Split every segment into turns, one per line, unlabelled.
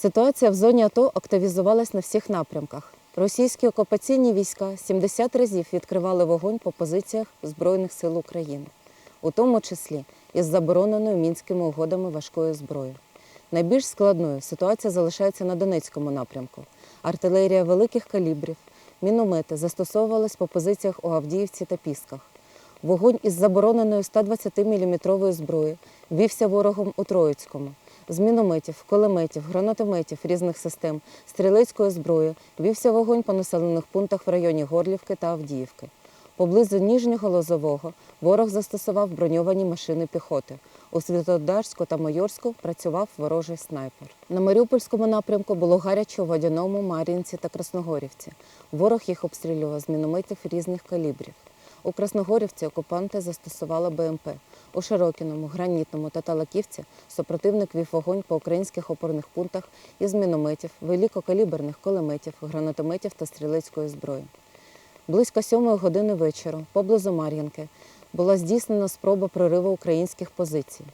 Ситуація в зоні АТО активізувалась на всіх напрямках. Російські окупаційні війська 70 разів відкривали вогонь по позиціях Збройних сил України, у тому числі із забороненою мінськими угодами важкої зброї. Найбільш складною ситуація залишається на Донецькому напрямку. Артилерія великих калібрів, міномети застосовувались по позиціях у Авдіївці та Пісках. Вогонь із забороненою 120-мм зброї вівся ворогом у Троїцькому. З мінометів, кулеметів, гранатометів різних систем, стрілецької зброї вівся вогонь по населених пунктах в районі Горлівки та Авдіївки. Поблизу Ніжнього Лозового ворог застосував броньовані машини піхоти. У Світодарську та Майорську працював ворожий снайпер. На Маріупольському напрямку було гаряче у Водяному, Мар'їнці та Красногорівці. Ворог їх обстрілював з мінометів різних калібрів. У Красногорівці окупанти застосували БМП. У Широкіному, Гранітному та Талаківці супротивник вів вогонь по українських опорних пунктах із мінометів, великокаліберних кулеметів, гранатометів та стрілецької зброї. Близько сьомої години вечора, поблизу Мар'їнки, була здійснена спроба прориву українських позицій.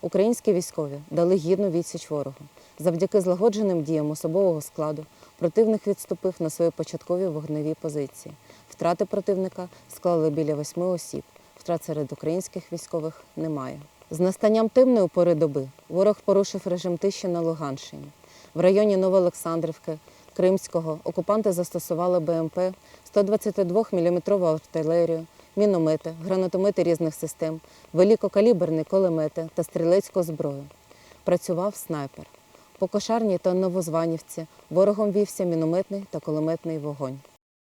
Українські військові дали гідну відсіч ворогу. Завдяки злагодженим діям особового складу противник відступив на свої початкові вогневі позиції. Втрати противника склали біля восьми осіб. Втрат серед українських військових немає. З настанням темної пори доби ворог порушив режим тиші на Луганщині. В районі Новоолександрівки, Кримського окупанти застосували БМП, 122-мм артилерію, міномети, гранатомети різних систем, великокаліберні кулемети та стрілецьку зброю. Працював снайпер. По кошарні та Новозванівці ворогом вівся мінометний та кулеметний вогонь.